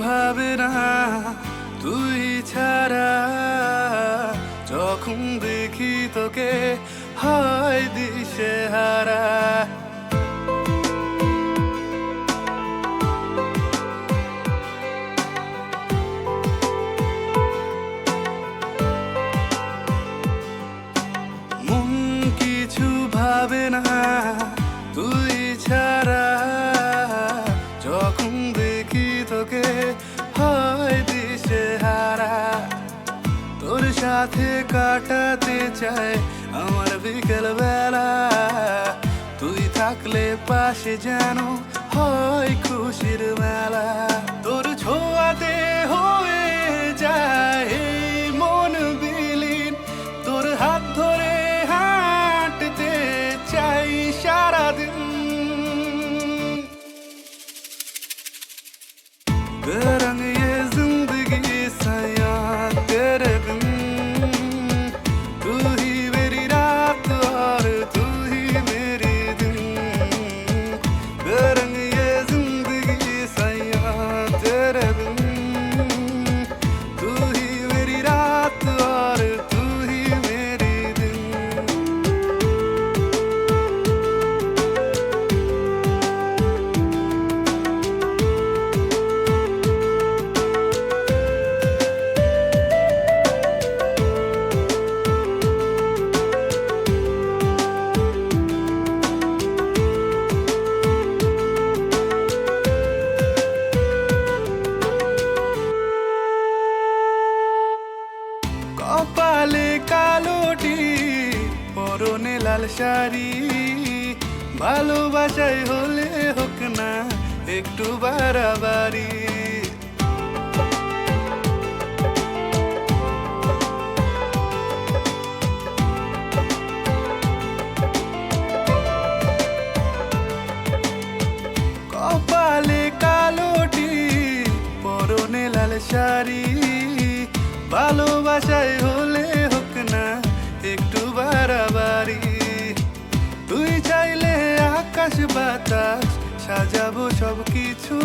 ভাবে না তুই ছাড়া। যখন দেখি তোকে হয় দিশে হারা। কিছু ভাবে না হয় দিশে হারা তোর সাথে কাটাতে চাই আমার বিকেল বেলা তুই থাকলে পাশে যেন হয় Good. লাল শাড়ি, ভালোবাসায় হলে হোক না, একটু বাড়াবাড়ি। কপালে কালোটি পরনে লাল শাড়ি, ভালোবাসায় হলে হোক না, একটু বাড়াবাড়ি। তুই চাইলে আকাশ বাতাস সাজাবো সব কিছু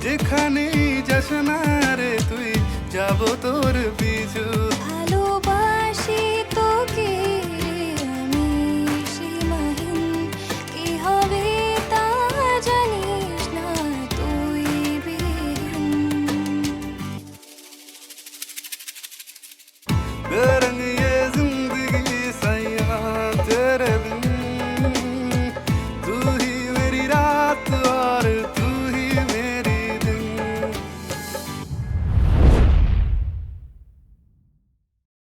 যেখানে যাস না রে তুই, যাব তোর পিছু।